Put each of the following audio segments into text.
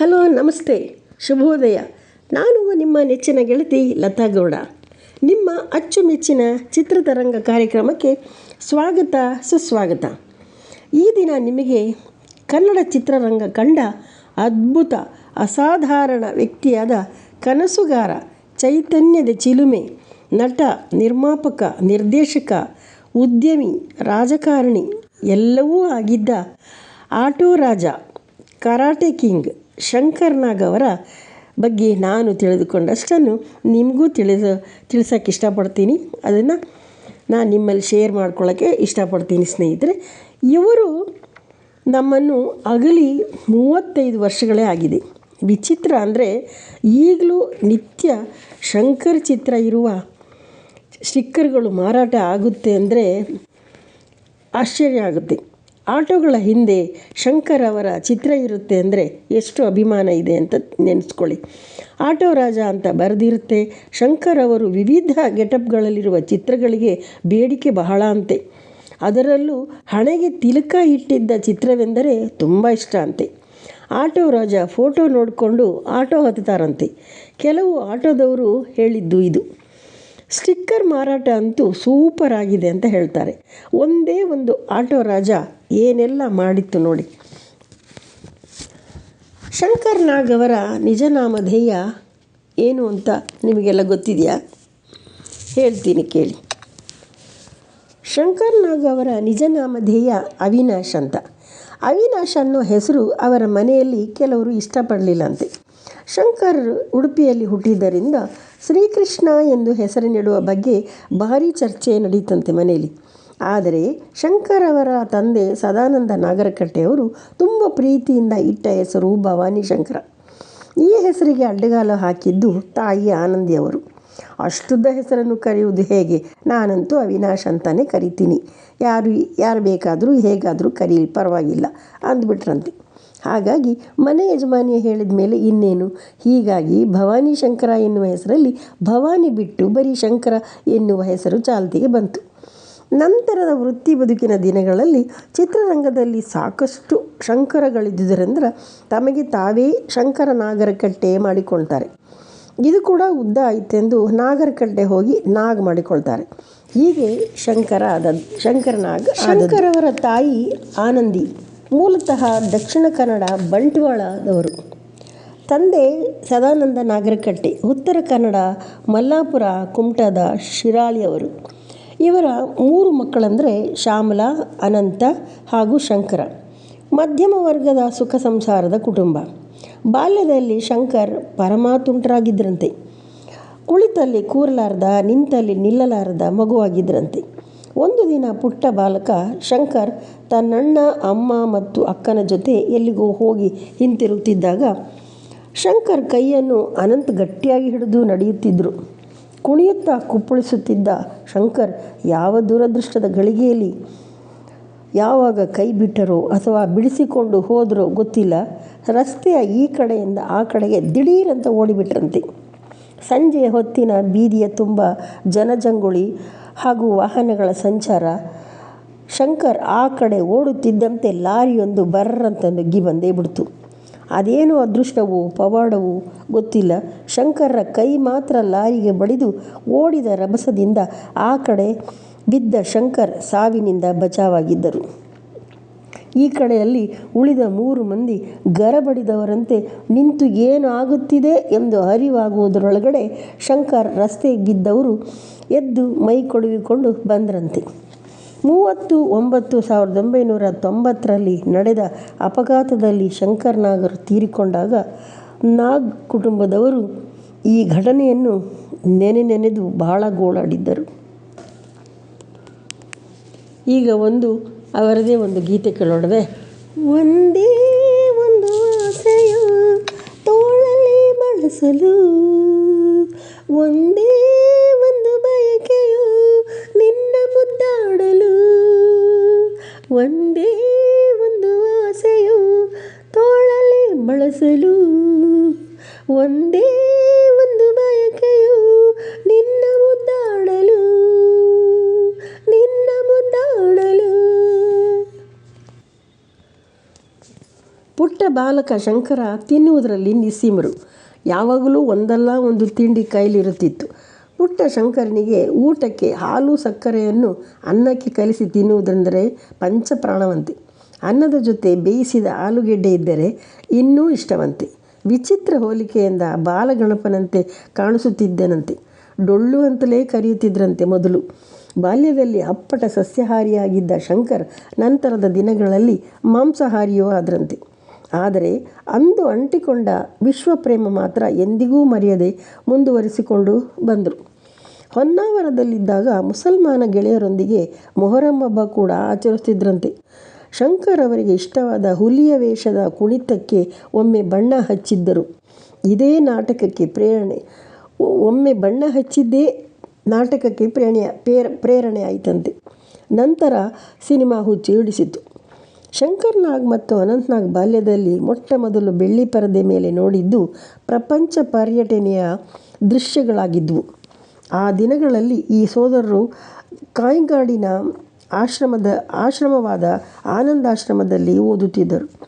Hello, ನಮಸ್ತೆ. ಶುಭೋದಯ. ನಾನು ನಿಮ್ಮ ನೆಚ್ಚಿನ ಗೆಳತಿ ಲತಾ ಗೌಡ. ನಿಮ್ಮ ಅಚ್ಚುಮೆಚ್ಚಿನ ಚಿತ್ರತರಂಗ ಕಾರ್ಯಕ್ರಮಕ್ಕೆ ಸ್ವಾಗತ, ಸುಸ್ವಾಗತ. ಈ ದಿನ ನಿಮಗೆ ಕನ್ನಡ ಚಿತ್ರರಂಗ ಕಂಡ ಅದ್ಭುತ, ಅಸಾಧಾರಣ ವ್ಯಕ್ತಿಯಾದ ಕನಸುಗಾರ, ಚೈತನ್ಯದ ಚಿಲುಮೆ, ನಟ, ನಿರ್ಮಾಪಕ, ನಿರ್ದೇಶಕ, ಉದ್ಯಮಿ, ರಾಜಕಾರಣಿ ಎಲ್ಲವೂ ಆಗಿದ್ದ auto Raja, karate king. Shankar Nag ಅವರ ಬಗ್ಗೆ ನಾನು ತಿಳಿದುಕೊಂಡಷ್ಟನ್ನು ನಿಮಗೂ ತಿಳಿದು ತಿಳಿಸೋಕ್ಕೆ ಇಷ್ಟಪಡ್ತೀನಿ. ಅದನ್ನು ನಾನು ನಿಮ್ಮಲ್ಲಿ ಶೇರ್ ಮಾಡ್ಕೊಳ್ಳೋಕ್ಕೆ ಇಷ್ಟಪಡ್ತೀನಿ ಸ್ನೇಹಿತರೆ. ಇವರು ನಮ್ಮನ್ನು ಅಗಲಿ ಮೂವತ್ತೈದು ವರ್ಷಗಳೇ ಆಗಿದೆ. ವಿಚಿತ್ರ ಅಂದರೆ ಈಗಲೂ ನಿತ್ಯ ಶಂಕರ್ ಚಿತ್ರ ಇರುವ ಸ್ಟಿಕ್ಕರ್ಗಳು ಮಾರಾಟ ಆಗುತ್ತೆ ಅಂದರೆ ಆಶ್ಚರ್ಯ ಆಗುತ್ತೆ. ಆಟೋಗಳ ಹಿಂದೆ ಶಂಕರ್ ಅವರ ಚಿತ್ರ ಇರುತ್ತೆ ಅಂದರೆ ಎಷ್ಟು ಅಭಿಮಾನ ಇದೆ ಅಂತ ನೆನೆಸ್ಕೊಳ್ಳಿ. ಆಟೋ ರಾಜ ಅಂತ ಬರೆದಿರುತ್ತೆ. ಶಂಕರ್ ಅವರು ವಿವಿಧ ಗೆಟಪ್ಗಳಲ್ಲಿರುವ ಚಿತ್ರಗಳಿಗೆ ಬೇಡಿಕೆ ಬಹಳ ಅಂತೆ. ಅದರಲ್ಲೂ ಹಣೆಗೆ ತಿಲಕ ಇಟ್ಟಿದ್ದ ಚಿತ್ರವೆಂದರೆ ತುಂಬ ಇಷ್ಟ ಅಂತೆ. ಆಟೋ ರಾಜ ಫೋಟೋ ನೋಡಿಕೊಂಡು ಆಟೋ ಹತ್ತುತ್ತಾರಂತೆ. ಕೆಲವು ಆಟೋದವರು ಹೇಳಿದ್ದು ಇದು. ಸ್ಟಿಕ್ಕರ್ ಮಾರಾಟ ಅಂತೂ ಸೂಪರ್ ಆಗಿದೆ ಅಂತ ಹೇಳ್ತಾರೆ. ಒಂದೇ ಒಂದು ಆಟೋ ರಾಜ ಏನೆಲ್ಲ ಮಾಡಿತ್ತು ನೋಡಿ. ಶಂಕರ್ ನಾಗ್ ಅವರ ನಿಜ ನಾಮಧೇಯ ಏನು ಅಂತ ನಿಮಗೆಲ್ಲ ಗೊತ್ತಿದೆಯಾ? ಹೇಳ್ತೀನಿ ಕೇಳಿ. ಶಂಕರ್ ನಾಗ್ ಅವರ ನಿಜನಾಮಧೇಯ ಅವಿನಾಶ್ ಅಂತ. ಅವಿನಾಶ್ ಅನ್ನೋ ಹೆಸರು ಅವರ ಮನೆಯಲ್ಲಿ ಕೆಲವರು ಇಷ್ಟಪಡಲಿಲ್ಲಂತೆ ಶಂಕರ್ ಉಡುಪಿಯಲ್ಲಿ ಹುಟ್ಟಿದ್ದರಿಂದ ಶ್ರೀಕೃಷ್ಣ ಎಂದು ಹೆಸರಿನಿಡುವ ಬಗ್ಗೆ ಭಾರಿ ಚರ್ಚೆ ನಡೀತಂತೆ ಮನೆಯಲ್ಲಿ. ಆದರೆ ಶಂಕರ್ ಅವರ ತಂದೆ ಸದಾನಂದ ನಾಗರಕಟ್ಟೆಯವರು ತುಂಬ ಪ್ರೀತಿಯಿಂದ ಇಟ್ಟ ಹೆಸರು ಭವಾನಿ ಶಂಕರ. ಈ ಹೆಸರಿಗೆ ಅಡ್ಡಗಾಲು ಹಾಕಿದ್ದು ತಾಯಿ ಆನಂದಿಯವರು ಅಷ್ಟುದ್ದ ಹೆಸರನ್ನು ಕರೆಯುವುದು ಹೇಗೆ? ನಾನಂತೂ ಅವಿನಾಶ್ ಅಂತಲೇ ಕರಿತೀನಿ. ಯಾರು ಯಾರು ಬೇಕಾದರೂ ಹೇಗಾದರೂ ಕರೀಲಿ, ಪರವಾಗಿಲ್ಲ ಅಂದ್ಬಿಟ್ರಂತೆ. ಹಾಗಾಗಿ ಮನೆ ಯಜಮಾನಿಯ ಹೇಳಿದ ಮೇಲೆ ಇನ್ನೇನು? ಹೀಗಾಗಿ ಭವಾನಿ ಶಂಕರ ಎನ್ನುವ ಹೆಸರಲ್ಲಿ ಭವಾನಿ ಬಿಟ್ಟು ಬರೀ ಶಂಕರ ಎನ್ನುವ ಹೆಸರು ಚಾಲ್ತಿಗೆ ಬಂತು. ನಂತರದ ವೃತ್ತಿ ಬದುಕಿನ ದಿನಗಳಲ್ಲಿ ಚಿತ್ರರಂಗದಲ್ಲಿ ಸಾಕಷ್ಟು ಶಂಕರಗಳಿದ್ದುದರಿಂದ ತಮಗೆ ತಾವೇ ಶಂಕರ ನಾಗರಕಟ್ಟೆ ಮಾಡಿಕೊಳ್ತಾರೆ. ಇದು ಕೂಡ ಉದ್ದ ಆಯಿತೆಂದು ನಾಗರಕಟ್ಟೆ ಹೋಗಿ ನಾಗ್ ಮಾಡಿಕೊಳ್ತಾರೆ. ಹೀಗೆ ಶಂಕರ ಆದ ಶಂಕರನಾಗ ಶಂಕರವರ ತಾಯಿ ಆನಂದಿ. ಮೂಲತಃ ದಕ್ಷಿಣ ಕನ್ನಡ, ಬಂಟ್ವಾಳದವರು. ತಂದೆ ಸದಾನಂದ ನಾಗರಕಟ್ಟೆ, ಉತ್ತರ ಕನ್ನಡ, ಮಲ್ಲಾಪುರ, ಕುಮಟದ ಶಿರಾಳಿಯವರು ಇವರ ಮೂರು ಮಕ್ಕಳಂದರೆ ಶ್ಯಾಮಲಾ, ಅನಂತ ಹಾಗೂ ಶಂಕರ. ಮಧ್ಯಮ ವರ್ಗದ ಸುಖ ಸಂಸಾರದ ಕುಟುಂಬ. ಬಾಲ್ಯದಲ್ಲಿ ಶಂಕರ್ ಪರಮಾತುಂಟರಾಗಿದ್ದರಂತೆ ಕುಳಿತಲ್ಲಿ ಕೂರಲಾರದ, ನಿಂತಲ್ಲಿ ನಿಲ್ಲಲಾರದ ಮಗುವಾಗಿದ್ದರಂತೆ ಒಂದು ದಿನ ಪುಟ್ಟ ಬಾಲಕ ಶಂಕರ್ ತನ್ನಣ್ಣ, ಅಮ್ಮ ಮತ್ತು ಅಕ್ಕನ ಜೊತೆ ಎಲ್ಲಿಗೋ ಹೋಗಿ ಹಿಂತಿರುಗುತ್ತಿದ್ದಾಗ ಶಂಕರ್ ಕೈಯನ್ನು ಅನಂತ್ ಗಟ್ಟಿಯಾಗಿ ಹಿಡಿದು ನಡೆಯುತ್ತಿದ್ದರು ಕುಣಿಯುತ್ತಾ ಕುಪ್ಪಳಿಸುತ್ತಿದ್ದ ಶಂಕರ್ ಯಾವ ದುರದೃಷ್ಟದ ಗಳಿಗೆಯಲ್ಲಿ ಯಾವಾಗ ಕೈ ಬಿಟ್ಟರೋ ಅಥವಾ ಬಿಡಿಸಿಕೊಂಡು ಹೋದರೋ ಗೊತ್ತಿಲ್ಲ. ರಸ್ತೆಯ ಈ ಕಡೆಯಿಂದ ಆ ಕಡೆಗೆ ದಿಢೀರಂತ ಓಡಿಬಿಟ್ರಂತೆ. ಸಂಜೆಯ ಹೊತ್ತಿನ ಬೀದಿಯ ತುಂಬ ಜನಜಂಗುಳಿ ಹಾಗೂ ವಾಹನಗಳ ಸಂಚಾರ. ಶಂಕರ್ ಆ ಕಡೆ ಓಡುತ್ತಿದ್ದಂತೆ ಲಾರಿಯೊಂದು ಬರ್ರಂತ ನುಗ್ಗಿ ಬಂದೇ ಬಿಡ್ತು. ಅದೇನು ಅದೃಷ್ಟವೋ, ಪವಾಡವೋ ಗೊತ್ತಿಲ್ಲ. ಶಂಕರ್ರ ಕೈ ಮಾತ್ರ ಲಾರಿಗೆ ಬಡಿದು ಓಡಿದ ರಭಸದಿಂದ ಆ ಕಡೆ ಬಿದ್ದ ಶಂಕರ್ ಸಾವಿನಿಂದ ಬಚಾವಾಗಿದ್ದರು. ಈ ಕಡೆಯಲ್ಲಿ ಉಳಿದ ಮೂರು ಮಂದಿ ಗರಬಡಿದವರಂತೆ ನಿಂತು ಏನು ಆಗುತ್ತಿದೆ ಎಂದು ಅರಿವಾಗುವುದರೊಳಗಡೆ ಶಂಕರ್ ರಸ್ತೆ ಬಿದ್ದವರು ಎದ್ದು ಮೈ ಕೊಡುವಿಕೊಂಡು ಬಂದ್ರಂತೆ. ಮೂವತ್ತು ಒಂಬತ್ತು ಸಾವಿರದ ಒಂಬೈನೂರ ತೊಂಬತ್ತರಲ್ಲಿ ನಡೆದ ಅಪಘಾತದಲ್ಲಿ ಶಂಕರ್ ನಾಗರು ತೀರಿಕೊಂಡಾಗ ನಾಗ್ ಕುಟುಂಬದವರು ಈ ಘಟನೆಯನ್ನು ನೆನೆ ನೆನೆದು ಬಹಳ ಗೋಳಾಡಿದ್ದರು ಈಗ ಒಂದು ಅವರದೇ ಒಂದು ಗೀತೆ ಕೇಳೋಣವೇ? ಒಂದೇ ಒಂದು ಆಸೆಯು ತೋಳಲ್ಲಿ ಬಳಸಲು, ಒಂದೇ ಒಂದು ಬಯಕೆಯು ನಿನ್ನ ಮುದ್ದಾಡಲು, ಒಂದೇ ಒಂದು ಆಸೆಯು ತೋಳಲ್ಲಿ ಬಳಸಲು, ಒಂದೇ ಒಂದು ಬಯಕೆಯು ಬಾಲಕ ಶಂಕರ ತಿನ್ನುವುದರಲ್ಲಿ ನಿಸ್ಸೀಮರು. ಯಾವಾಗಲೂ ಒಂದಲ್ಲ ಒಂದು ತಿಂಡಿ ಕೈಲಿರುತ್ತಿತ್ತು. ಪುಟ್ಟ ಶಂಕರನಿಗೆ ಊಟಕ್ಕೆ ಹಾಲು ಸಕ್ಕರೆಯನ್ನು ಅನ್ನಕ್ಕೆ ಕಲಿಸಿ ತಿನ್ನುವುದೆಂದರೆ ಪಂಚಪ್ರಾಣವಂತೆ. ಅನ್ನದ ಜೊತೆ ಬೇಯಿಸಿದ ಆಲೂಗೆಡ್ಡೆ ಇದ್ದರೆ ಇನ್ನೂ ಇಷ್ಟವಂತೆ. ವಿಚಿತ್ರ ಹೋಲಿಕೆಯಿಂದ ಬಾಲಗಣಪನಂತೆ ಕಾಣಿಸುತ್ತಿದ್ದನಂತೆ. ಡೊಳ್ಳು ಅಂತಲೇ ಕರೆಯುತ್ತಿದ್ದರಂತೆ ಮೊದಲು. ಬಾಲ್ಯದಲ್ಲಿ ಅಪ್ಪಟ ಸಸ್ಯಹಾರಿಯಾಗಿದ್ದ ಶಂಕರ್ ನಂತರದ ದಿನಗಳಲ್ಲಿ ಮಾಂಸಾಹಾರಿಯೂ ಆದರಂತೆ. ಆದರೆ ಅಂದು ಅಂಟಿಕೊಂಡ ವಿಶ್ವಪ್ರೇಮ ಮಾತ್ರ ಎಂದಿಗೂ ಮರೆಯದೆ ಮುಂದುವರಿಸಿಕೊಂಡು ಬಂದರು. ಹೊನ್ನಾವರದಲ್ಲಿದ್ದಾಗ ಮುಸಲ್ಮಾನ ಗೆಳೆಯರೊಂದಿಗೆ ಮೊಹರಂ ಹಬ್ಬ ಕೂಡ ಆಚರಿಸ್ತಿದ್ರಂತೆ ಶಂಕರ್ ಅವರಿಗೆ ಇಷ್ಟವಾದ ಹುಲಿಯ ವೇಷದ ಕುಣಿತಕ್ಕೆ ಒಮ್ಮೆ ಬಣ್ಣ ಹಚ್ಚಿದ್ದರು. ಇದೇ ನಾಟಕಕ್ಕೆ ಪ್ರೇರಣೆ. ಒಮ್ಮೆ ಬಣ್ಣ ಹಚ್ಚಿದ್ದೇ ನಾಟಕಕ್ಕೆ ಪ್ರೇರಣೆ ಪೇರ ಪ್ರೇರಣೆ ಆಯಿತಂತೆ. ನಂತರ ಸಿನಿಮಾ ಹುಚ್ಚಿ ಹಿಡಿಸಿತು ಶಂಕರ್ ನಾಗ್ ಮತ್ತು ಅನಂತ್ನಾಗ್ ಬಾಲ್ಯದಲ್ಲಿ ಮೊಟ್ಟ ಮೊದಲು ಬೆಳ್ಳಿ ಪರದೆ ಮೇಲೆ ನೋಡಿದ್ದು ಪ್ರಪಂಚ ಪರ್ಯಟನೆಯ ದೃಶ್ಯಗಳಾಗಿದ್ವು. ಆ ದಿನಗಳಲ್ಲಿ ಈ ಸೋದರರು ಕಾಯ್ಗಾಡಿನ ಆಶ್ರಮದ ಆಶ್ರಮವಾದ ಆನಂದಾಶ್ರಮದಲ್ಲಿ ಓದುತ್ತಿದ್ದರು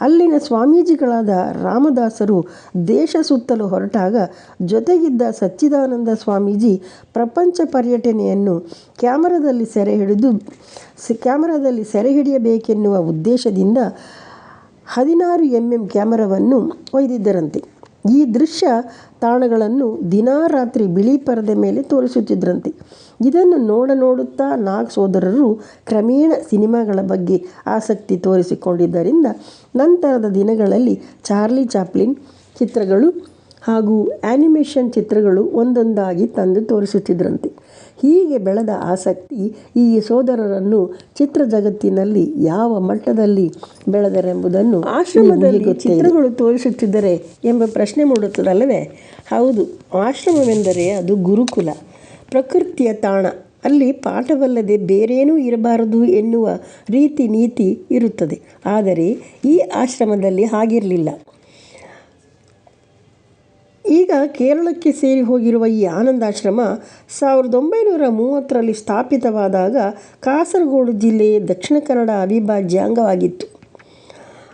ಅಲ್ಲಿನ ಸ್ವಾಮೀಜಿಗಳಾದ ರಾಮದಾಸರು ದೇಶ ಸುತ್ತಲು ಹೊರಟಾಗ ಜೊತೆಗಿದ್ದ ಸಚ್ಚಿದಾನಂದ ಸ್ವಾಮೀಜಿ ಪ್ರಪಂಚ ಪರ್ಯಟನೆಯನ್ನು ಕ್ಯಾಮರಾದಲ್ಲಿ ಸೆರೆ ಹಿಡಿದು ಕ್ಯಾಮರಾದಲ್ಲಿ ಸೆರೆ ಹಿಡಿಯಬೇಕೆನ್ನುವ ಉದ್ದೇಶದಿಂದ ಹದಿನಾರು ಎಂ ಎಂ ಕ್ಯಾಮರಾವನ್ನು ಒಯ್ದಿದ್ದರಂತೆ. ಈ ದೃಶ್ಯ ತಾಣಗಳನ್ನು ದಿನಾ ರಾತ್ರಿ ಬಿಳಿ ಪರದೆ ಮೇಲೆ ತೋರಿಸುತ್ತಿದ್ದರಂತೆ. ಇದನ್ನು ನೋಡ ನೋಡುತ್ತಾ ನಾಗ್ ಸೋದರರು ಕ್ರಮೇಣ ಸಿನಿಮಾಗಳ ಬಗ್ಗೆ ಆಸಕ್ತಿ ತೋರಿಸಿಕೊಂಡಿದ್ದರಿಂದ ನಂತರದ ದಿನಗಳಲ್ಲಿ ಚಾರ್ಲಿ ಚಾಪ್ಲಿನ್ ಚಿತ್ರಗಳು ಹಾಗೂ ಆ್ಯನಿಮೇಷನ್ ಚಿತ್ರಗಳು ಒಂದೊಂದಾಗಿ ತಂದು ತೋರಿಸುತ್ತಿದ್ದರಂತೆ ಹೀಗೆ ಬೆಳೆದ ಆಸಕ್ತಿ ಈ ಸೋದರರನ್ನು ಚಿತ್ರ ಜಗತ್ತಿನಲ್ಲಿ ಯಾವ ಮಟ್ಟದಲ್ಲಿ ಬೆಳೆದರೆಂಬುದನ್ನು ಆಶ್ರಮದಲ್ಲಿ ಚಿತ್ರಗಳು ತೋರಿಸುತ್ತಿದ್ದರೆ ಎಂಬ ಪ್ರಶ್ನೆ ಮೂಡುತ್ತದಲ್ಲವೇ? ಹೌದು ಆಶ್ರಮವೆಂದರೆ ಅದು ಗುರುಕುಲ. ಪ್ರಕೃತಿಯ ತಾಣ. ಅಲ್ಲಿ ಪಾಠವಲ್ಲದೆ ಬೇರೇನೂ ಇರಬಾರದು ಎನ್ನುವ ರೀತಿ ನೀತಿ ಇರುತ್ತದೆ. ಆದರೆ ಈ ಆಶ್ರಮದಲ್ಲಿ ಹಾಗಿರಲಿಲ್ಲ. ಈಗ ಕೇರಳಕ್ಕೆ ಸೇರಿ ಹೋಗಿರುವ ಈ ಆನಂದಾಶ್ರಮ ಸಾವಿರದ ಒಂಬೈನೂರ ಮೂವತ್ತರಲ್ಲಿ ಸ್ಥಾಪಿತವಾದಾಗ ಕಾಸರಗೋಡು ಜಿಲ್ಲೆಯ ದಕ್ಷಿಣ ಕನ್ನಡ ಅವಿಭಾಜ್ಯ ಅಂಗವಾಗಿತ್ತು.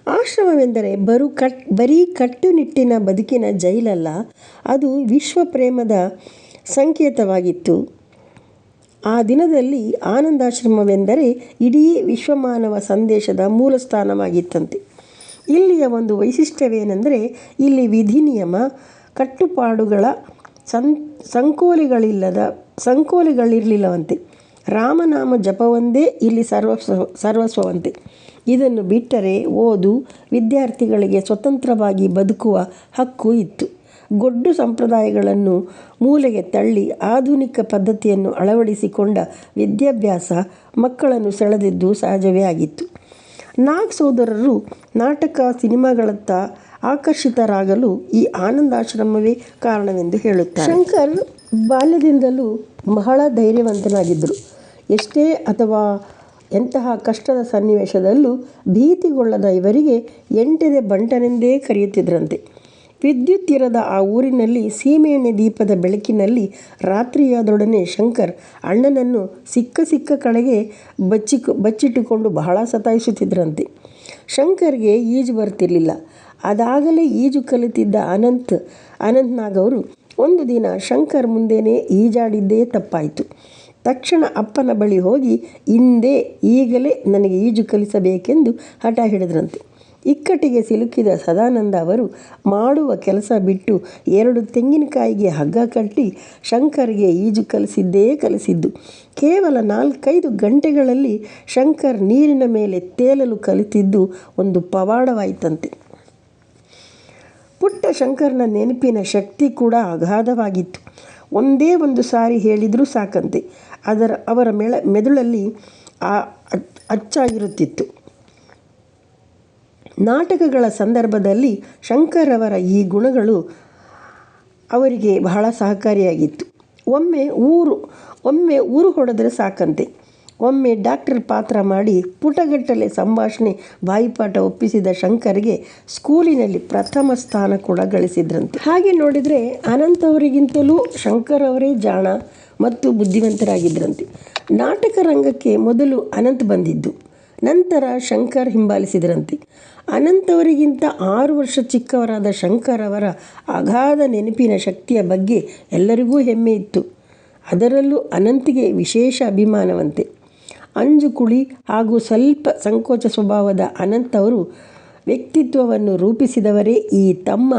ಆಶ್ರಮವೆಂದರೆ ಬರು ಕಟ್, ಬರೀ ಕಟ್ಟುನಿಟ್ಟಿನ ಬದುಕಿನ ಜೈಲಲ್ಲ, ಅದು ವಿಶ್ವ ಪ್ರೇಮದ ಸಂಕೇತವಾಗಿತ್ತು. ಆ ದಿನದಲ್ಲಿ ಆನಂದಾಶ್ರಮವೆಂದರೆ ಇಡೀ ವಿಶ್ವಮಾನವ ಸಂದೇಶದ ಮೂಲ ಸ್ಥಾನವಾಗಿತ್ತಂತೆ ಇಲ್ಲಿಯ ಒಂದು ವೈಶಿಷ್ಟ್ಯವೇನೆಂದರೆ ಇಲ್ಲಿ ವಿಧಿ ನಿಯಮ, ಕಟ್ಟುಪಾಡುಗಳ ಸಂ, ಸಂಕೋಲೆಗಳಿಲ್ಲದ, ಸಂಕೋಲೆಗಳಿರಲಿಲ್ಲವಂತೆ. ರಾಮನಾಮ ಜಪವೊಂದೇ ಇಲ್ಲಿ ಸರ್ವಸ್ವ ಸರ್ವಸ್ವವಂತೆ. ಇದನ್ನು ಬಿಟ್ಟರೆ ಓದು ವಿದ್ಯಾರ್ಥಿಗಳಿಗೆ ಸ್ವತಂತ್ರವಾಗಿ ಬದುಕುವ ಹಕ್ಕು ಇತ್ತು. ಗೊಡ್ಡು ಸಂಪ್ರದಾಯಗಳನ್ನು ಮೂಲೆಗೆ ತಳ್ಳಿ ಆಧುನಿಕ ಪದ್ಧತಿಯನ್ನು ಅಳವಡಿಸಿಕೊಂಡ ವಿದ್ಯಾಭ್ಯಾಸ ಮಕ್ಕಳನ್ನು ಸೆಳೆದಿದ್ದು ಸಹಜವೇ ಆಗಿತ್ತು. ನಾಗ್ ಸೋದರರು ನಾಟಕ ಸಿನಿಮಾಗಳತ್ತ ಆಕರ್ಷಿತರಾಗಲು ಈ ಆನಂದಾಶ್ರಮವೇ ಕಾರಣವೆಂದು ಹೇಳುತ್ತಾರೆ. ಶಂಕರ್ ಬಾಲ್ಯದಿಂದಲೂ ಬಹಳ ಧೈರ್ಯವಂತನಾಗಿದ್ದರು. ಎಷ್ಟೇ ಅಥವಾ ಎಂತಹ ಕಷ್ಟದ ಸನ್ನಿವೇಶದಲ್ಲೂ ಭೀತಿಗೊಳ್ಳದ ಇವರಿಗೆ ಎಂಟೆದೆ ಬಂಟನೆಂದೇ ಕರೆಯುತ್ತಿದ್ದರಂತೆ. ವಿದ್ಯುತ್ ಇರದ ಆ ಊರಿನಲ್ಲಿ ಸೀಮೆಎಣ್ಣೆ ದೀಪದ ಬೆಳಕಿನಲ್ಲಿ ರಾತ್ರಿಯಾದೊಡನೆ ಶಂಕರ್ ಅಣ್ಣನನ್ನು ಸಿಕ್ಕ ಸಿಕ್ಕ ಕಡೆಗೆ ಬಚ್ಚಿ ಬಚ್ಚಿಟ್ಟುಕೊಂಡು ಬಹಳ ಸತಾಯಿಸುತ್ತಿದ್ದರಂತೆ. ಶಂಕರ್ಗೆ ಈಜು ಬರ್ತಿರಲಿಲ್ಲ. ಅದಾಗಲೇ ಈಜು ಕಲಿತಿದ್ದ ಅನಂತ್ ಅನಂತ್ ನಾಗ್ ಅವರು ಒಂದು ದಿನ ಶಂಕರ್ ಮುಂದೆಯೇ ಈಜಾಡಿದ್ದೇ ತಪ್ಪಾಯಿತು. ತಕ್ಷಣ ಅಪ್ಪನ ಬಳಿ ಹೋಗಿ, ಹಿಂದೆ ಈಗಲೇ ನನಗೆ ಈಜು ಕಲಿಸಬೇಕೆಂದು ಹಠ ಹಿಡಿದ್ರಂತೆ. ಇಕ್ಕಟ್ಟಿಗೆ ಸಿಲುಕಿದ ಸದಾನಂದ ಅವರು ಮಾಡುವ ಕೆಲಸ ಬಿಟ್ಟು ಎರಡು ತೆಂಗಿನಕಾಯಿಗೆ ಹಗ್ಗ ಕಟ್ಟಿ ಶಂಕರ್ಗೆ ಈಜು ಕಲಿಸಿದ್ದೇ ಕಲಿಸಿದ್ದು. ಕೇವಲ ನಾಲ್ಕೈದು ಗಂಟೆಗಳಲ್ಲಿ ಶಂಕರ್ ನೀರಿನ ಮೇಲೆ ತೇಲಲು ಕಲಿತಿದ್ದು ಒಂದು ಪವಾಡವಾಯಿತಂತೆ. ಪುಟ್ಟ ಶಂಕರ್ನ ನೆನಪಿನ ಶಕ್ತಿ ಕೂಡ ಅಗಾಧವಾಗಿತ್ತು. ಒಂದೇ ಒಂದು ಸಾರಿ ಹೇಳಿದರೂ ಸಾಕಂತೆ. ಅದರ ಅವರ ಮೆಳ, ಮೆದುಳಲ್ಲಿ ಆ ಅಚ್ಚಾಗಿರುತ್ತಿತ್ತು ನಾಟಕಗಳ ಸಂದರ್ಭದಲ್ಲಿ ಶಂಕರವರ ಈ ಗುಣಗಳು ಅವರಿಗೆ ಬಹಳ ಸಹಕಾರಿಯಾಗಿತ್ತು. ಒಮ್ಮೆ ಊರು ಒಮ್ಮೆ ಊರು ಹೊಡೆದರೆ ಸಾಕಂತೆ. ಒಮ್ಮೆ ಡಾಕ್ಟರ್ ಪಾತ್ರ ಮಾಡಿ ಪುಟಗಟ್ಟಲೆ ಸಂಭಾಷಣೆ ಬಾಯಿಪಾಠ ಒಪ್ಪಿಸಿದ ಶಂಕರ್ಗೆ ಸ್ಕೂಲಿನಲ್ಲಿ ಪ್ರಥಮ ಸ್ಥಾನ ಕೂಡ ಗಳಿಸಿದ್ರಂತೆ. ಹಾಗೆ ನೋಡಿದರೆ ಅನಂತ್ ಅವರಿಗಿಂತಲೂ ಶಂಕರ್ ಅವರೇ ಜಾಣ ಮತ್ತು ಬುದ್ಧಿವಂತರಾಗಿದ್ದರಂತೆ ನಾಟಕ ರಂಗಕ್ಕೆ ಮೊದಲು ಅನಂತ್ ಬಂದಿದ್ದು. ನಂತರ ಶಂಕರ್ ಹಿಂಬಾಲಿಸಿದರಂತೆ. ಅನಂತವರಿಗಿಂತ ಆರು ವರ್ಷ ಚಿಕ್ಕವರಾದ ಶಂಕರ್ ಅವರ ಅಗಾಧ ನೆನಪಿನ ಶಕ್ತಿಯ ಬಗ್ಗೆ ಎಲ್ಲರಿಗೂ ಹೆಮ್ಮೆ ಇತ್ತು. ಅದರಲ್ಲೂ ಅನಂತಿಗೆ ವಿಶೇಷ ಅಭಿಮಾನವಂತೆ. ಅಂಜುಕುಳಿ ಹಾಗೂ ಸ್ವಲ್ಪ ಸಂಕೋಚ ಸ್ವಭಾವದ ಅನಂತ್ ಅವರು ವ್ಯಕ್ತಿತ್ವವನ್ನು ರೂಪಿಸಿದವರೇ ಈ ತಮ್ಮ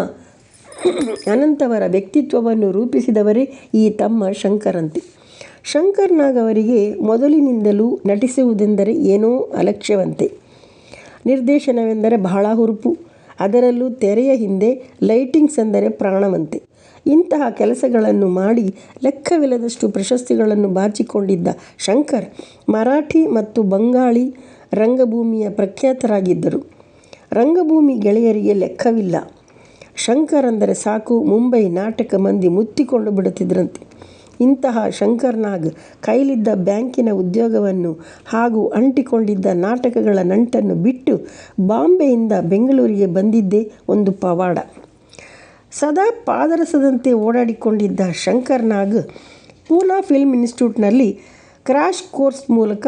ಅನಂತವರ ವ್ಯಕ್ತಿತ್ವವನ್ನು ರೂಪಿಸಿದವರೇ ಈ ತಮ್ಮ ಶಂಕರಂತೆ. ಶಂಕರ್ ನಾಗ್ ಅವರಿಗೆ ಮೊದಲಿನಿಂದಲೂ ನಟಿಸುವುದೆಂದರೆ ಏನೋ ಅಲಕ್ಷ್ಯವಂತೆ. ನಿರ್ದೇಶನವೆಂದರೆ ಬಹಳ ಹುರುಪು, ಅದರಲ್ಲೂ ತೆರೆಯ ಹಿಂದೆ ಲೈಟಿಂಗ್ಸ್ ಎಂದರೆ ಪ್ರಾಣವಂತೆ. ಇಂತಹ ಕೆಲಸಗಳನ್ನು ಮಾಡಿ ಲೆಕ್ಕವಿಲ್ಲದಷ್ಟು ಪ್ರಶಸ್ತಿಗಳನ್ನು ಬಾಚಿಕೊಂಡಿದ್ದ ಶಂಕರ್ ಮರಾಠಿ ಮತ್ತು ಬಂಗಾಳಿ ರಂಗಭೂಮಿಯ ಪ್ರಖ್ಯಾತರಾಗಿದ್ದರು. ರಂಗಭೂಮಿ ಗೆಳೆಯರಿಗೆ ಲೆಕ್ಕವಿಲ್ಲ. ಶಂಕರ್ ಅಂದರೆ ಸಾಕು, ಮುಂಬೈ ನಾಟಕ ಮಂದಿ ಮುತ್ತಿಕೊಂಡು ಬಿಡುತ್ತಿದ್ದರಂತೆ ಇಂತಹ ಶಂಕರ್ನಾಗ್ ಕೈಲಿದ್ದ ಬ್ಯಾಂಕಿನ ಉದ್ಯೋಗವನ್ನು ಹಾಗೂ ಅಂಟಿಕೊಂಡಿದ್ದ ನಾಟಕಗಳ ನಂಟನ್ನು ಬಿಟ್ಟು ಬಾಂಬೆಯಿಂದ ಬೆಂಗಳೂರಿಗೆ ಬಂದಿದ್ದೇ ಒಂದು ಪವಾಡ. ಸದಾ ಪಾದರಸದಂತೆ ಓಡಾಡಿಕೊಂಡಿದ್ದ ಶಂಕರ್ನಾಗ್ ಪೂನಾ ಫಿಲ್ಮ್ ಇನ್ಸ್ಟಿಟ್ಯೂಟ್ನಲ್ಲಿ ಕ್ರಾಶ್ ಕೋರ್ಸ್ ಮೂಲಕ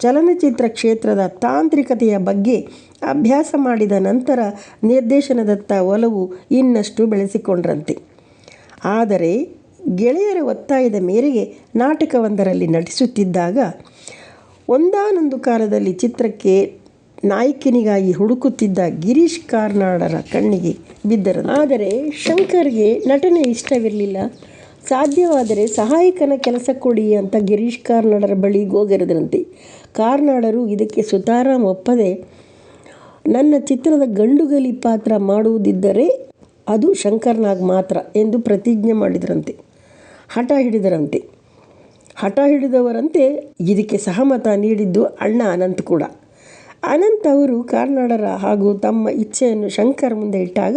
ಚಲನಚಿತ್ರ ಕ್ಷೇತ್ರದ ತಾಂತ್ರಿಕತೆಯ ಬಗ್ಗೆ ಅಭ್ಯಾಸ ಮಾಡಿದ ನಂತರ ನಿರ್ದೇಶನದತ್ತ ಒಲವು ಇನ್ನಷ್ಟು ಬೆಳೆಸಿಕೊಂಡ್ರಂತೆ. ಆದರೆ ಗೆಳೆಯರ ಒತ್ತಾಯದ ಮೇರೆಗೆ ನಾಟಕವೊಂದರಲ್ಲಿ ನಟಿಸುತ್ತಿದ್ದಾಗ, ಒಂದಾನೊಂದು ಕಾಲದಲ್ಲಿ ಚಿತ್ರಕ್ಕೆ ನಾಯಕನಿಗಾಗಿ ಹುಡುಕುತ್ತಿದ್ದ ಗಿರೀಶ್ ಕಾರ್ನಾಡರ ಕಣ್ಣಿಗೆ ಬಿದ್ದರು ಆದರೆ ಶಂಕರ್ಗೆ ನಟನೆ ಇಷ್ಟವಿರಲಿಲ್ಲ. ಸಾಧ್ಯವಾದರೆ ಸಹಾಯಕನ ಕೆಲಸ ಕೊಡಿ ಅಂತ ಗಿರೀಶ್ ಕಾರ್ನಾಡರ ಬಳಿ ಗೋಗರೆದರಂತೆ. ಕಾರ್ನಾಡರು ಇದಕ್ಕೆ ಸುತಾರಾಮ್ ಒಪ್ಪದೆ, ನನ್ನ ಚಿತ್ರದ ಗಂಡುಗಲಿ ಪಾತ್ರ ಮಾಡುವುದಿದ್ದರೆ ಅದು ಶಂಕರ್ನಾಗ್ ಮಾತ್ರ ಎಂದು ಪ್ರತಿಜ್ಞೆ ಮಾಡಿದರಂತೆ. ಹಠ ಹಿಡಿದರಂತೆ. ಹಠ ಹಿಡಿದವರಂತೆ ಇದಕ್ಕೆ ಸಹಮತ ನೀಡಿದ್ದು ಅಣ್ಣ ಅನಂತ್ ಕೂಡ. ಅನಂತ್ ಅವರು ಕಾರ್ನಾಡರ ಹಾಗೂ ತಮ್ಮ ಇಚ್ಛೆಯನ್ನು ಶಂಕರ್ ಮುಂದೆ ಇಟ್ಟಾಗ,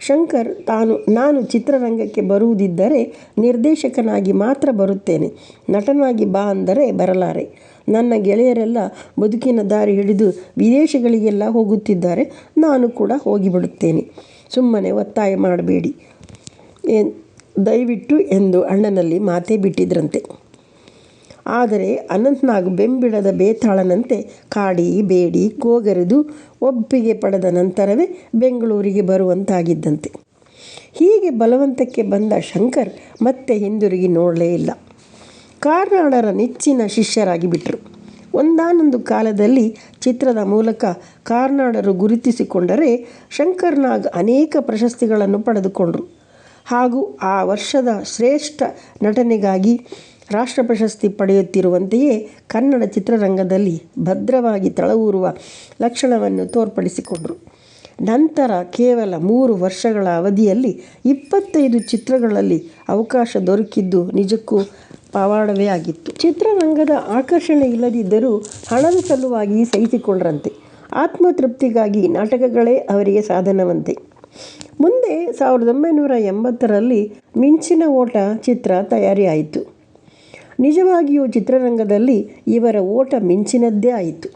ಶಂಕರ್, ತಾನು, ನಾನು ಚಿತ್ರರಂಗಕ್ಕೆ ಬರುವುದಿದ್ದರೆ ನಿರ್ದೇಶಕನಾಗಿ ಮಾತ್ರ ಬರುತ್ತೇನೆ. ನಟನಾಗಿ ಬಾ ಅಂದರೆ ಬರಲಾರೆ. ನನ್ನ ಗೆಳೆಯರೆಲ್ಲ ಬದುಕಿನ ದಾರಿ ಹಿಡಿದು ವಿದೇಶಗಳಿಗೆಲ್ಲ ಹೋಗುತ್ತಿದ್ದಾರೆ. ನಾನು ಕೂಡ ಹೋಗಿಬಿಡುತ್ತೇನೆ. ಸುಮ್ಮನೆ ಒತ್ತಾಯ ಮಾಡಬೇಡಿ. ಎನ್ ದಯವಿಟ್ಟು ಎಂದು ಅಣ್ಣನಲ್ಲಿ ಮಾತೇ ಬಿಟ್ಟಿದ್ರಂತೆ. ಆದರೆ ಅನಂತ್ನಾಗ್ ಬೆಂಬಿಡದ ಬೇತಾಳನಂತೆ ಕಾಡಿ, ಬೇಡಿ, ಕೋಗರೆದು ಒಪ್ಪಿಗೆ ಪಡೆದ ನಂತರವೇ ಬೆಂಗಳೂರಿಗೆ ಬರುವಂತಾಗಿದ್ದಂತೆ. ಹೀಗೆ ಬಲವಂತಕ್ಕೆ ಬಂದ ಶಂಕರ್ ಮತ್ತೆ ಹಿಂದಿರುಗಿ ನೋಡಲೇ ಇಲ್ಲ. ಕಾರ್ನಾಡರ ನೆಚ್ಚಿನ ಶಿಷ್ಯರಾಗಿ ಬಿಟ್ಟರು ಒಂದಾನೊಂದು ಕಾಲದಲ್ಲಿ ಚಿತ್ರದ ಮೂಲಕ ಕಾರ್ನಾಡರು ಗುರುತಿಸಿಕೊಂಡರೆ ಶಂಕರ್ನಾಗ್ ಅನೇಕ ಪ್ರಶಸ್ತಿಗಳನ್ನು ಪಡೆದುಕೊಂಡರು. ಹಾಗೂ ಆ ವರ್ಷದ ಶ್ರೇಷ್ಠ ನಟನೆಗಾಗಿ ರಾಷ್ಟ್ರ ಪ್ರಶಸ್ತಿ ಪಡೆಯುತ್ತಿರುವಂತೆಯೇ ಕನ್ನಡ ಚಿತ್ರರಂಗದಲ್ಲಿ ಭದ್ರವಾಗಿ ತಳವೂರುವ ಲಕ್ಷಣವನ್ನು ತೋರ್ಪಡಿಸಿಕೊಂಡರು. ನಂತರ ಕೇವಲ ಮೂರು ವರ್ಷಗಳ ಅವಧಿಯಲ್ಲಿ ಇಪ್ಪತ್ತೈದು ಚಿತ್ರಗಳಲ್ಲಿ ಅವಕಾಶ ದೊರಕಿದ್ದು ನಿಜಕ್ಕೂ ಪವಾಡವೇ ಆಗಿತ್ತು. ಚಿತ್ರರಂಗದ ಆಕರ್ಷಣೆ ಇಲ್ಲದಿದ್ದರೂ ಹಣದ ಸಲುವಾಗಿ ಸಹಿಸಿಕೊಂಡ್ರಂತೆ. ಆತ್ಮತೃಪ್ತಿಗಾಗಿ ನಾಟಕಗಳೇ ಅವರಿಗೆ ಸಾಧನವಂತೆ. ಮುಂದೆ ಸಾವಿರದ ಒಂಬೈನೂರ ಎಂಬತ್ತರಲ್ಲಿ ಮಿಂಚಿನ ಓಟ ಚಿತ್ರ ತಯಾರಿಯಾಯಿತು. ನಿಜವಾಗಿಯೂ ಚಿತ್ರರಂಗದಲ್ಲಿ ಇವರ ಓಟ ಮಿಂಚಿನದ್ದೇ ಆಯಿತು.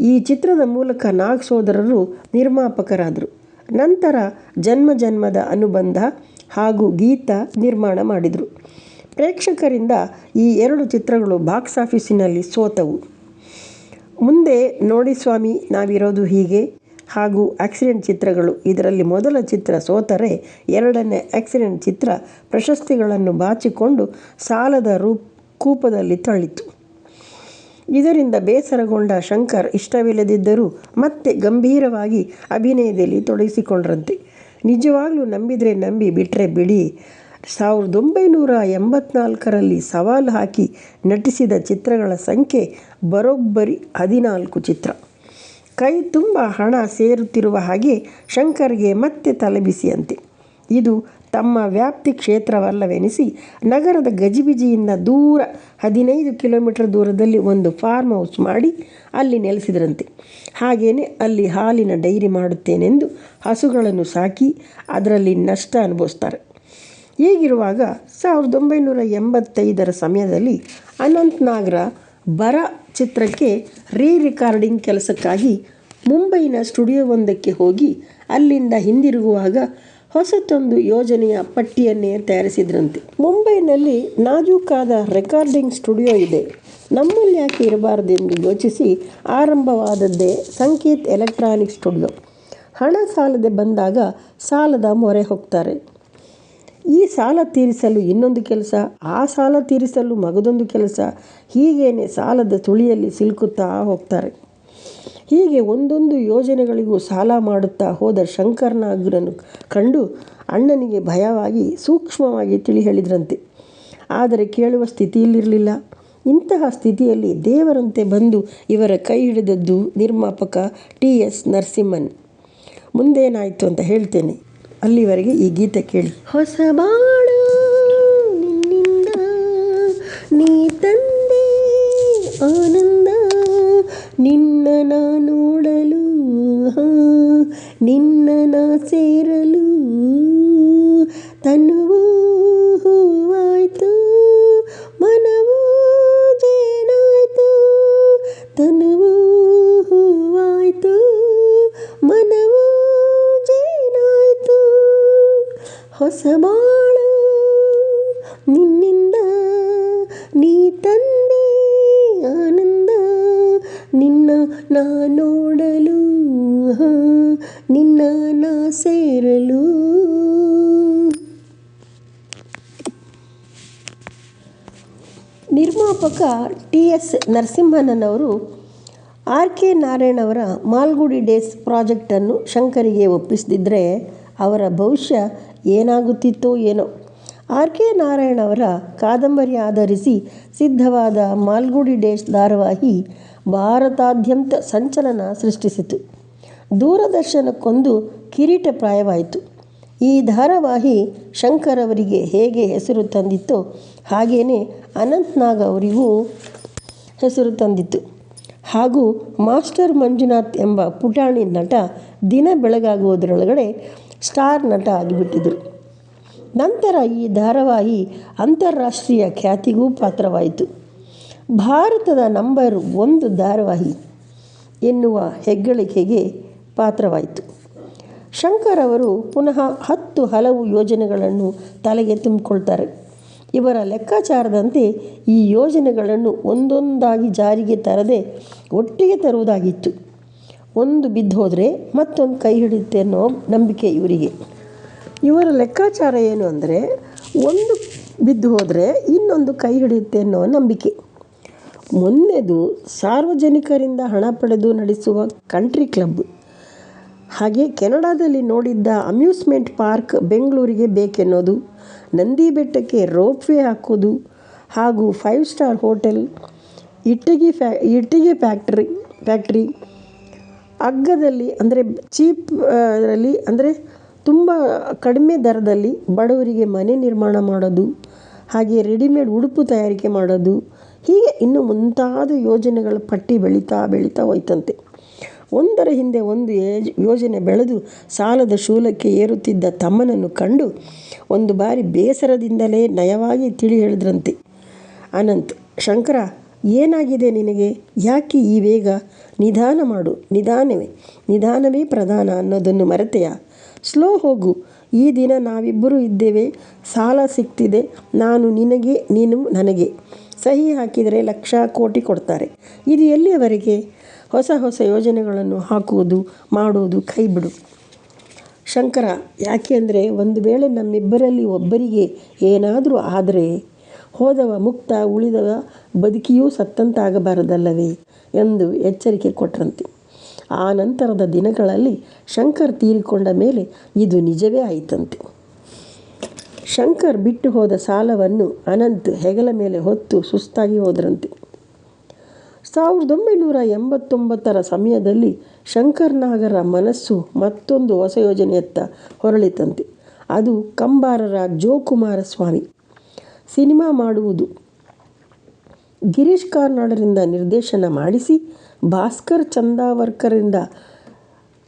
ಈ ಚಿತ್ರದ ಮೂಲಕ ನಾಗ್ ಸೋದರರು ನಿರ್ಮಾಪಕರಾದರು. ನಂತರ ಜನ್ಮ ಜನ್ಮದ ಅನುಬಂಧ ಹಾಗೂ ಗೀತ ನಿರ್ಮಾಣ ಮಾಡಿದರು. ಪ್ರೇಕ್ಷಕರಿಂದ ಈ ಎರಡು ಚಿತ್ರಗಳು ಬಾಕ್ಸ್ ಆಫೀಸಿನಲ್ಲಿ ಸೋತವು. ಮುಂದೆ ನೋಡಿ ಸ್ವಾಮಿ, ನಾವಿರೋದು ಹೀಗೆ. ಹಾಗೂ ಆಕ್ಸಿಡೆಂಟ್ ಚಿತ್ರಗಳು. ಇದರಲ್ಲಿ ಮೊದಲ ಚಿತ್ರ ಸೋತರೆ, ಎರಡನೇ ಆಕ್ಸಿಡೆಂಟ್ ಚಿತ್ರ ಪ್ರಶಸ್ತಿಗಳನ್ನು ಬಾಚಿಕೊಂಡು ಸಾಲದ ರೂ ಕೂಪದಲ್ಲಿ ತಳ್ಳಿತು. ಇದರಿಂದ ಬೇಸರಗೊಂಡ ಶಂಕರ್ ಇಷ್ಟವಿಲ್ಲದಿದ್ದರೂ ಮತ್ತೆ ಗಂಭೀರವಾಗಿ ಅಭಿನಯದಲ್ಲಿ ತೊಡಗಿಸಿಕೊಂಡ್ರಂತೆ. ನಿಜವಾಗಲೂ ನಂಬಿದರೆ ನಂಬಿ ಬಿಟ್ಟರೆ ಬಿಡಿ. ಸಾವಿರದ ಒಂಬೈನೂರ ಎಂಬತ್ನಾಲ್ಕರಲ್ಲಿ ಸವಾಲು ಹಾಕಿ ನಟಿಸಿದ ಚಿತ್ರಗಳ ಸಂಖ್ಯೆ ಬರೋಬ್ಬರಿ ಹದಿನಾಲ್ಕು ಚಿತ್ರ. ಕೈ ತುಂಬ ಹಣ ಸೇರುತ್ತಿರುವ ಹಾಗೆ ಶಂಕರ್ಗೆ ಮತ್ತೆ ತಲೆಬಿಸಿಯಂತೆ. ಇದು ತಮ್ಮ ವ್ಯಾಪ್ತಿ ಕ್ಷೇತ್ರವಲ್ಲವೆನಿಸಿ ನಗರದ ಗಜಿಬಿಜಿಯಿಂದ ದೂರ ಹದಿನೈದು ಕಿಲೋಮೀಟರ್ ದೂರದಲ್ಲಿ ಒಂದು ಫಾರ್ಮ್ ಹೌಸ್ ಮಾಡಿ ಅಲ್ಲಿ ನೆಲೆಸಿದ್ರಂತೆ. ಹಾಗೇನೆ ಅಲ್ಲಿ ಹಾಲಿನ ಡೈರಿ ಮಾಡುತ್ತೇನೆಂದು ಹಸುಗಳನ್ನು ಸಾಕಿ ಅದರಲ್ಲಿ ನಷ್ಟ ಅನುಭವಿಸ್ತಾರೆ. ಹೀಗಿರುವಾಗ ಸಾವಿರದ ಒಂಬೈನೂರ ಎಂಬತ್ತೈದರ ಸಮಯದಲ್ಲಿ ಅನಂತ್ ನಾಗ್ರ ಬರ ಚಿತ್ರಕ್ಕೆ ರೀ ರೆಕಾರ್ಡಿಂಗ್ ಕೆಲಸಕ್ಕಾಗಿ ಮುಂಬೈನ ಸ್ಟುಡಿಯೋವೊಂದಕ್ಕೆ ಹೋಗಿ ಅಲ್ಲಿಂದ ಹಿಂದಿರುಗುವಾಗ ಹೊಸತೊಂದು ಯೋಜನೆಯ ಪಟ್ಟಿಯನ್ನೇ ತಯಾರಿಸಿದ್ರಂತೆ. ಮುಂಬೈನಲ್ಲಿ ನಾಜೂಕಾದ ರೆಕಾರ್ಡಿಂಗ್ ಸ್ಟುಡಿಯೋ ಇದೆ. ನಮ್ಮಲ್ಲಿ ಯಾಕೆ ಇರಬಾರದೆಂದು ಯೋಚಿಸಿ ಆರಂಭವಾದದ್ದೇ ಸಂಕೇತ್ ಎಲೆಕ್ಟ್ರಾನಿಕ್ ಸ್ಟುಡಿಯೋ. ಹಣ ಸಾಲದೆ ಬಂದಾಗ ಸಾಲದ ಮೊರೆ ಹೋಗ್ತಾರೆ. ಈ ಸಾಲ ತೀರಿಸಲು ಇನ್ನೊಂದು ಕೆಲಸ, ಆ ಸಾಲ ತೀರಿಸಲು ಮಗದೊಂದು ಕೆಲಸ. ಹೀಗೇನೆ ಸಾಲದ ತುಳಿಯಲ್ಲಿ ಸಿಲುಕುತ್ತಾ ಹೋಗ್ತಾರೆ. ಹೀಗೆ ಒಂದೊಂದು ಯೋಜನೆಗಳಿಗೂ ಸಾಲ ಮಾಡುತ್ತಾ ಹೋದ ಶಂಕರ್ನಾಗ್ರನ್ನು ಕಂಡು ಅಣ್ಣನಿಗೆ ಭಯವಾಗಿ, ಸೂಕ್ಷ್ಮವಾಗಿ ತಿಳಿ ಹೇಳಿದ್ರಂತೆ. ಆದರೆ ಕೇಳುವ ಸ್ಥಿತಿಯಲ್ಲಿರಲಿಲ್ಲ. ಇಂತಹ ಸ್ಥಿತಿಯಲ್ಲಿ ದೇವರಂತೆ ಬಂದು ಇವರ ಕೈ ಹಿಡಿದದ್ದು ನಿರ್ಮಾಪಕ ಟಿ ಎಸ್ ನರಸಿಂಹನ್. ಮುಂದೇನಾಯಿತು ಅಂತ ಹೇಳ್ತೇನೆ. ಅಲ್ಲಿವರೆಗೆ ಈ ಗೀತೆ ಕೇಳಿ. ಹೊಸ ಬಾಳು. ನಿರ್ಮಾಪಕ ಟಿ ಎಸ್ ನರಸಿಂಹನವರು ಆರ್ ಕೆ ನಾರಾಯಣ್ ಅವರ ಮಾಲ್ಗುಡಿ ಡೇಸ್ ಪ್ರಾಜೆಕ್ಟನ್ನು ಶಂಕರಿಗೆ ಒಪ್ಪಿಸದಿದ್ದರೆ ಅವರ ಭವಿಷ್ಯ ಏನಾಗುತ್ತಿತ್ತೋ ಏನೋ. ಆರ್ ಕೆ ನಾರಾಯಣ್ ಅವರ ಕಾದಂಬರಿ ಆಧರಿಸಿ ಸಿದ್ಧವಾದ ಮಾಲ್ಗುಡಿ ಡೇಸ್ ಧಾರಾವಾಹಿ ಭಾರತಾದ್ಯಂತ ಸಂಚಲನ ಸೃಷ್ಟಿಸಿತು. ದೂರದರ್ಶನಕ್ಕೊಂದು ಕಿರೀಟಪ್ರಾಯವಾಯಿತು ಈ ಧಾರಾವಾಹಿ ಶಂಕರವರಿಗೆ ಹೇಗೆ ಹೆಸರು ತಂದಿತ್ತೋ ಹಾಗೆಯೇ ಅನಂತ್ನಾಗ್ ಅವರಿಗೂ ಹೆಸರು ತಂದಿತ್ತು. ಹಾಗೂ ಮಾಸ್ಟರ್ ಮಂಜುನಾಥ್ ಎಂಬ ಪುಟಾಣಿ ನಟ ದಿನ ಬೆಳಗಾಗುವುದರೊಳಗಡೆ ಸ್ಟಾರ್ ನಟ ಆಗಿಬಿಟ್ಟಿದ್ರು. ನಂತರ ಈ ಧಾರಾವಾಹಿ ಅಂತಾರಾಷ್ಟ್ರೀಯ ಖ್ಯಾತಿಗೂ ಪಾತ್ರವಾಯಿತು. ಭಾರತದ ನಂಬರ್ ಒಂದು ಧಾರಾವಾಹಿ ಎನ್ನುವ ಹೆಗ್ಗಳಿಕೆಗೆ ಪಾತ್ರವಾಯಿತು. ಶಂಕರ್ ಅವರು ಪುನಃ ಹತ್ತು ಹಲವು ಯೋಜನೆಗಳನ್ನು ತಲೆಗೆ ತುಂಬಿಕೊಳ್ತಾರೆ. ಇವರ ಲೆಕ್ಕಾಚಾರದಂತೆ ಈ ಯೋಜನೆಗಳನ್ನು ಒಂದೊಂದಾಗಿ ಜಾರಿಗೆ ತರದೆ ಒಟ್ಟಿಗೆ ತರುವುದಾಗಿತ್ತು. ಒಂದು ಬಿದ್ದೋದ್ರೆ ಮತ್ತೊಂದು ಕೈ ಹಿಡಿಯುತ್ತೆ ಅನ್ನೋ ನಂಬಿಕೆ ಇವರಿಗೆ. ಇವರ ಲೆಕ್ಕಾಚಾರ ಏನು ಅಂದರೆ, ಒಂದು ಬಿದ್ದು ಹೋದರೆ ಇನ್ನೊಂದು ಕೈ ಹಿಡಿಯುತ್ತೆ ಅನ್ನೋ ನಂಬಿಕೆ. ಮೊನ್ನೆದು ಸಾರ್ವಜನಿಕರಿಂದ ಹಣ ಪಡೆದು ನಡೆಸುವ ಕಂಟ್ರಿ ಕ್ಲಬ್ ಹಾಗೆ ಕೆನಡಾದಲ್ಲಿ ನೋಡಿದ್ದ ಅಮ್ಯೂಸ್ಮೆಂಟ್ ಪಾರ್ಕ್ ಬೆಂಗಳೂರಿಗೆ ಬೇಕೆನ್ನೋದು ನಂದಿ ಬೆಟ್ಟಕ್ಕೆ ರೋಪ್ವೇ ಹಾಕೋದು ಹಾಗೂ ಫೈವ್ ಸ್ಟಾರ್ ಹೋಟೆಲ್, ಇಟ್ಟಿಗೆ ಫ್ಯಾ, ಇಟ್ಟಿಗೆ ಫ್ಯಾಕ್ಟ್ರಿ ಫ್ಯಾಕ್ಟ್ರಿ ಅಗ್ಗದಲ್ಲಿ ಅಂದರೆ ಚೀಪ್ ಅದರಲ್ಲಿ ಅಂದರೆ ತುಂಬ ಕಡಿಮೆ ದರದಲ್ಲಿ ಬಡವರಿಗೆ ಮನೆ ನಿರ್ಮಾಣ ಮಾಡೋದು, ಹಾಗೆ ರೆಡಿಮೇಡ್ ಉಡುಪು ತಯಾರಿಕೆ ಮಾಡೋದು, ಹೀಗೆ ಇನ್ನೂ ಮುಂತಾದ ಯೋಜನೆಗಳ ಪಟ್ಟಿ ಬೆಳೀತಾ ಬೆಳೀತಾ ಹೋಯ್ತಂತೆ. ಒಂದರ ಹಿಂದೆ ಒಂದು ಯೋಜನೆ ಬೆಳೆದು ಸಾಲದ ಶೂಲಕ್ಕೆ ಏರುತ್ತಿದ್ದ ತಮ್ಮನನ್ನು ಕಂಡು ಒಂದು ಬಾರಿ ಬೇಸರದಿಂದಲೇ ನಯವಾಗಿ ತಿಳಿ ಹೇಳಿದ್ರಂತೆ. ಅನಂತ್, ಶಂಕರ, ಏನಾಗಿದೆ ನಿನಗೆ? ಯಾಕೆ ಈ ವೇಗ? ನಿಧಾನ ಮಾಡು, ನಿಧಾನವೇ ನಿಧಾನವೇ ಪ್ರಧಾನ ಅನ್ನೋದನ್ನು ಮರೆತೆಯ? ಸ್ಲೋ ಹೋಗು, ಈ ದಿನ ನಾವಿಬ್ಬರೂ ಇದ್ದೇವೆ, ಸಾಲ ಸಿಕ್ತಿದೆ, ನಾನು ನಿನಗೆ, ನೀನು ನನಗೆ. ಸಹಿ ಹಾಕಿದರೆ ಲಕ್ಷ ಕೋಟಿ ಕೊಡ್ತಾರೆ. ಇದು ಎಲ್ಲಿಯವರೆಗೆ? ಹೊಸ ಹೊಸ ಯೋಜನೆಗಳನ್ನು ಹಾಕುವುದು, ಮಾಡುವುದು ಕೈ ಬಿಡು ಶಂಕರ, ಯಾಕೆ ಅಂದರೆ ಒಂದು ವೇಳೆ ನಮ್ಮಿಬ್ಬರಲ್ಲಿ ಒಬ್ಬರಿಗೆ ಏನಾದರೂ ಆದರೆ ಹೋದವ ಮುಕ್ತ, ಉಳಿದವ ಬದುಕಿಯೂ ಸತ್ತಂತಾಗಬಾರದಲ್ಲವೇ ಎಂದು ಎಚ್ಚರಿಕೆ ಕೊಟ್ರಂತೆ. ಆ ನಂತರದ ದಿನಗಳಲ್ಲಿ ಶಂಕರ್ ತೀರಿಕೊಂಡ ಮೇಲೆ ಇದು ನಿಜವೇ ಆಯಿತಂತೆ. ಶಂಕರ್ ಬಿಟ್ಟು ಹೋದ ಸಾಲವನ್ನು ಅನಂತ್ ಹೆಗಲ ಮೇಲೆ ಹೊತ್ತು ಸುಸ್ತಾಗಿ ಹೋದರಂತೆ. ಸಾವಿರದ ಒಂಬೈನೂರ ಎಂಬತ್ತೊಂಬತ್ತರ ಸಮಯದಲ್ಲಿ ಶಂಕರ್ ನಾಗರ ಮನಸ್ಸು ಮತ್ತೊಂದು ಹೊಸ ಯೋಜನೆಯತ್ತ ಹೊರಳಿತಂತೆ. ಅದು ಕಂಬಾರರ ಜೋ ಕುಮಾರಸ್ವಾಮಿ. ಸಿನಿಮಾ ಮಾಡುವುದು. ಗಿರೀಶ್ ಕಾರ್ನಾಡರಿಂದ ನಿರ್ದೇಶನ ಮಾಡಿಸಿ, ಭಾಸ್ಕರ್ ಚಂದಾವರ್ಕರಿಂದ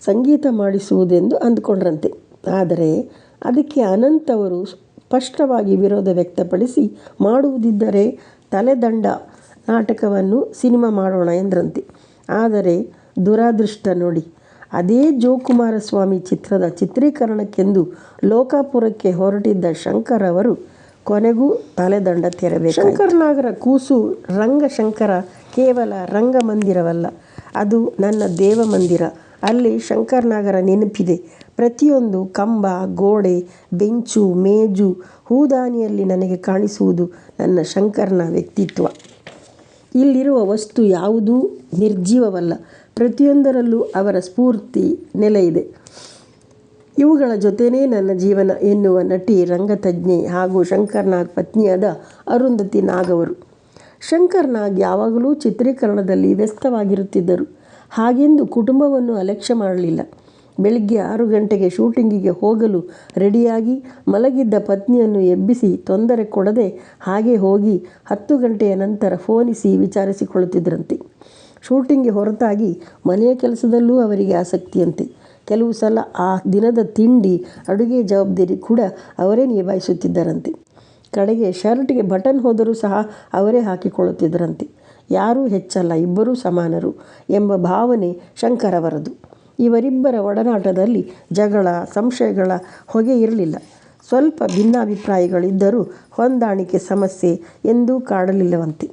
ಸಂಗೀತ ಮಾಡಿಸುವುದೆಂದು ಅಂದುಕೊಂಡ್ರಂತೆ. ಆದರೆ ಅದಕ್ಕೆ ಅನಂತ್ ಅವರು ಸ್ಪಷ್ಟವಾಗಿ ವಿರೋಧ ವ್ಯಕ್ತಪಡಿಸಿ ಮಾಡುವುದಿದ್ದರೆ ತಲೆದಂಡ ನಾಟಕವನ್ನು ಸಿನಿಮಾ ಮಾಡೋಣ ಎಂದ್ರಂತೆ. ಆದರೆ ದುರಾದೃಷ್ಟ ನೋಡಿ. ಅದೇ ಜೋಕುಮಾರಸ್ವಾಮಿ ಚಿತ್ರದ ಚಿತ್ರೀಕರಣಕ್ಕೆಂದು ಲೋಕಾಪುರಕ್ಕೆ ಹೊರಟಿದ್ದ ಶಂಕರ್ ಅವರು ಕೊನೆಗೂ ತಲೆದಂಡ ತೆರಬೇಕು ಶಂಕರ್ನಾಗರ ಕೂಸು ರಂಗಶಂಕರ ಕೇವಲ ರಂಗಮಂದಿರವಲ್ಲ, ಅದು ನನ್ನ ದೇವಮಂದಿರ. ಅಲ್ಲಿ ಶಂಕರ್ನಾಗರ ನೆನಪಿದೆ. ಪ್ರತಿಯೊಂದು ಕಂಬ, ಗೋಡೆ, ಬೆಂಚು, ಮೇಜು, ಹೂದಾನಿಯಲ್ಲಿ ನನಗೆ ಕಾಣಿಸುವುದು ನನ್ನ ಶಂಕರನ ವ್ಯಕ್ತಿತ್ವ. ಇಲ್ಲಿರುವ ವಸ್ತು ಯಾವುದೂ ನಿರ್ಜೀವವಲ್ಲ. ಪ್ರತಿಯೊಂದರಲ್ಲೂ ಅವರ ಸ್ಫೂರ್ತಿ ನೆಲೆಯಿದೆ. ಇವುಗಳ ಜೊತೆನೇ ನನ್ನ ಜೀವನ ಎನ್ನುವ ನಟಿ, ರಂಗತಜ್ಞೆ ಹಾಗೂ ಶಂಕರ್ನಾಗ್ ಪತ್ನಿಯಾದ ಅರುಂಧತಿ ನಾಗ್ ಅವರು. ಶಂಕರ್ನಾಗ್ ಯಾವಾಗಲೂ ಚಿತ್ರೀಕರಣದಲ್ಲಿ ವ್ಯಸ್ತವಾಗಿರುತ್ತಿದ್ದರು. ಹಾಗೆಂದು ಕುಟುಂಬವನ್ನು ಅಲಕ್ಷ್ಯ ಮಾಡಲಿಲ್ಲ. ಬೆಳಿಗ್ಗೆ ಆರು ಗಂಟೆಗೆ ಶೂಟಿಂಗಿಗೆ ಹೋಗಲು ರೆಡಿಯಾಗಿ ಮಲಗಿದ್ದ ಪತ್ನಿಯನ್ನು ಎಬ್ಬಿಸಿ ತೊಂದರೆ ಕೊಡದೆ ಹಾಗೆ ಹೋಗಿ ಹತ್ತು ಗಂಟೆಯ ನಂತರ ಫೋನಿಸಿ ವಿಚಾರಿಸಿಕೊಳ್ಳುತ್ತಿದ್ದರಂತೆ ಶೂಟಿಂಗ್ಗೆ ಹೊರತಾಗಿ ಮನೆಯ ಕೆಲಸದಲ್ಲೂ ಅವರಿಗೆ ಆಸಕ್ತಿಯಂತೆ. ಕೆಲವು ಸಲ ಆ ದಿನದ ತಿಂಡಿ, ಅಡುಗೆ ಜವಾಬ್ದಾರಿ ಕೂಡ ಅವರೇ ನಿಭಾಯಿಸುತ್ತಿದ್ದರಂತೆ. ಕಡೆಗೆ ಶರ್ಟ್ಗೆ ಬಟನ್ ಹೋದರೂ ಸಹ ಅವರೇ ಹಾಕಿಕೊಳ್ಳುತ್ತಿದ್ದರಂತೆ. ಯಾರೂ ಹೆಚ್ಚಲ್ಲ, ಇಬ್ಬರೂ ಸಮಾನರು ಎಂಬ ಭಾವನೆ ಶಂಕರ್ ಅವರದು ಇವರಿಬ್ಬರ ಒಡನಾಟದಲ್ಲಿ ಜಗಳ, ಸಂಶಯಗಳ ಹೊಗೆ ಇರಲಿಲ್ಲ. ಸ್ವಲ್ಪ ಭಿನ್ನಾಭಿಪ್ರಾಯಗಳಿದ್ದರೂ ಹೊಂದಾಣಿಕೆ ಸಮಸ್ಯೆ ಎಂದೂ ಕಾಡಲಿಲ್ಲವಂತೆ.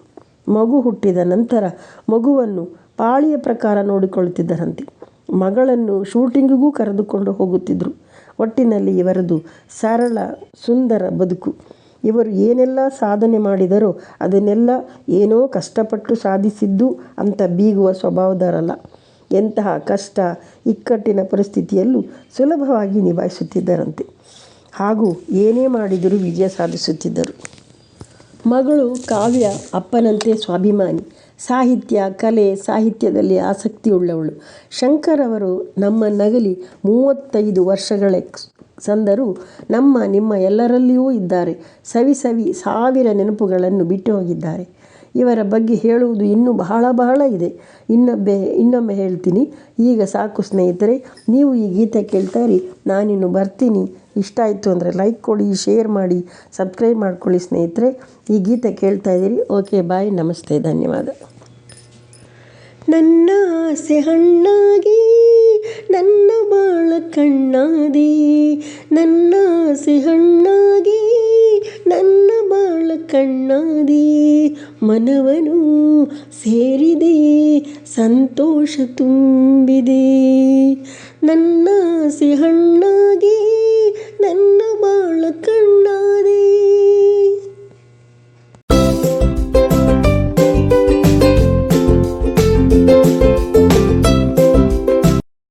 ಮಗು ಹುಟ್ಟಿದ ನಂತರ ಮಗುವನ್ನು ಪಾಳಿಯ ಪ್ರಕಾರ ನೋಡಿಕೊಳ್ಳುತ್ತಿದ್ದರಂತೆ. ಮಗಳನ್ನು ಶೂಟಿಂಗಿಗೂ ಕರೆದುಕೊಂಡು ಹೋಗುತ್ತಿದ್ದರು ಒಟ್ಟಿನಲ್ಲಿ ಇವರದು ಸರಳ, ಸುಂದರ ಬದುಕು. ಇವರು ಏನೆಲ್ಲ ಸಾಧನೆ ಮಾಡಿದರೋ ಅದನ್ನೆಲ್ಲ ಏನೋ ಕಷ್ಟಪಟ್ಟು ಸಾಧಿಸಿದ್ದು ಅಂತ ಬೀಗುವ ಸ್ವಭಾವದವರಲ್ಲ. ಎಂತಹ ಕಷ್ಟ, ಇಕ್ಕಟ್ಟಿನ ಪರಿಸ್ಥಿತಿಯಲ್ಲೂ ಸುಲಭವಾಗಿ ನಿಭಾಯಿಸುತ್ತಿದ್ದರಂತೆ. ಹಾಗೂ ಏನೇ ಮಾಡಿದರೂ ವಿಜಯ ಸಾಧಿಸುತ್ತಿದ್ದರು. ಮಗಳು ಕಾವ್ಯ ಅಪ್ಪನಂತೆ ಸ್ವಾಭಿಮಾನಿ. ಸಾಹಿತ್ಯ, ಕಲೆ, ಸಾಹಿತ್ಯದಲ್ಲಿ ಆಸಕ್ತಿಯುಳ್ಳವಳು. ಶಂಕರ್ ಅವರು ನಮ್ಮ ನಗಲಿ ಮೂವತ್ತೈದು ವರ್ಷಗಳ ಸಂದರೂ ನಮ್ಮ, ನಿಮ್ಮ ಎಲ್ಲರಲ್ಲಿಯೂ ಇದ್ದಾರೆ. ಸವಿ ಸವಿ ಸಾವಿರ ನೆನಪುಗಳನ್ನು ಬಿಟ್ಟು ಹೋಗಿದ್ದಾರೆ. ಇವರ ಬಗ್ಗೆ ಹೇಳುವುದು ಇನ್ನೂ ಬಹಳ ಬಹಳ ಇದೆ. ಇನ್ನೊಬ್ಬೆ, ಇನ್ನೊಮ್ಮೆ ಹೇಳ್ತೀನಿ. ಈಗ ಸಾಕು ಸ್ನೇಹಿತರೆ, ನೀವು ಈ ಗೀತೆ ಕೇಳ್ತಾ ಇರಿ, ನಾನಿನ್ನು ಬರ್ತೀನಿ. ಇಷ್ಟ ಆಯಿತು ಅಂದರೆ ಲೈಕ್ ಕೊಡಿ ಶೇರ್ ಮಾಡಿ ಸಬ್ಸ್ಕ್ರೈಬ್ ಮಾಡ್ಕೊಳ್ಳಿ ಸ್ನೇಹಿತರೆ. ಈ ಗೀತೆ ಕೇಳ್ತಾ ಇದ್ದೀರಿ. ಓಕೆ ಬಾಯ್ ನಮಸ್ತೆ. ಧನ್ಯವಾದ. ನನ್ನ ಆಸೆ ಹಣ್ಣಾಗಿ ನನ್ನ ಬಾಳ ಕಣ್ಣಾದಿ, ನನ್ನ ಹಣ್ಣಾಗಿ, ನನ್ನ ಬಾಳ ಕಣ್ಣಾದಿ. ಮನವನು ಸೇರಿದೆ, ಸಂತೋಷ ತುಂಬಿದೆ. ನನ್ನ ಹಣ್ಣಾಗಿ, ನನ್ನ ಬಾಳ ಕಣ್ಣಾದಿ.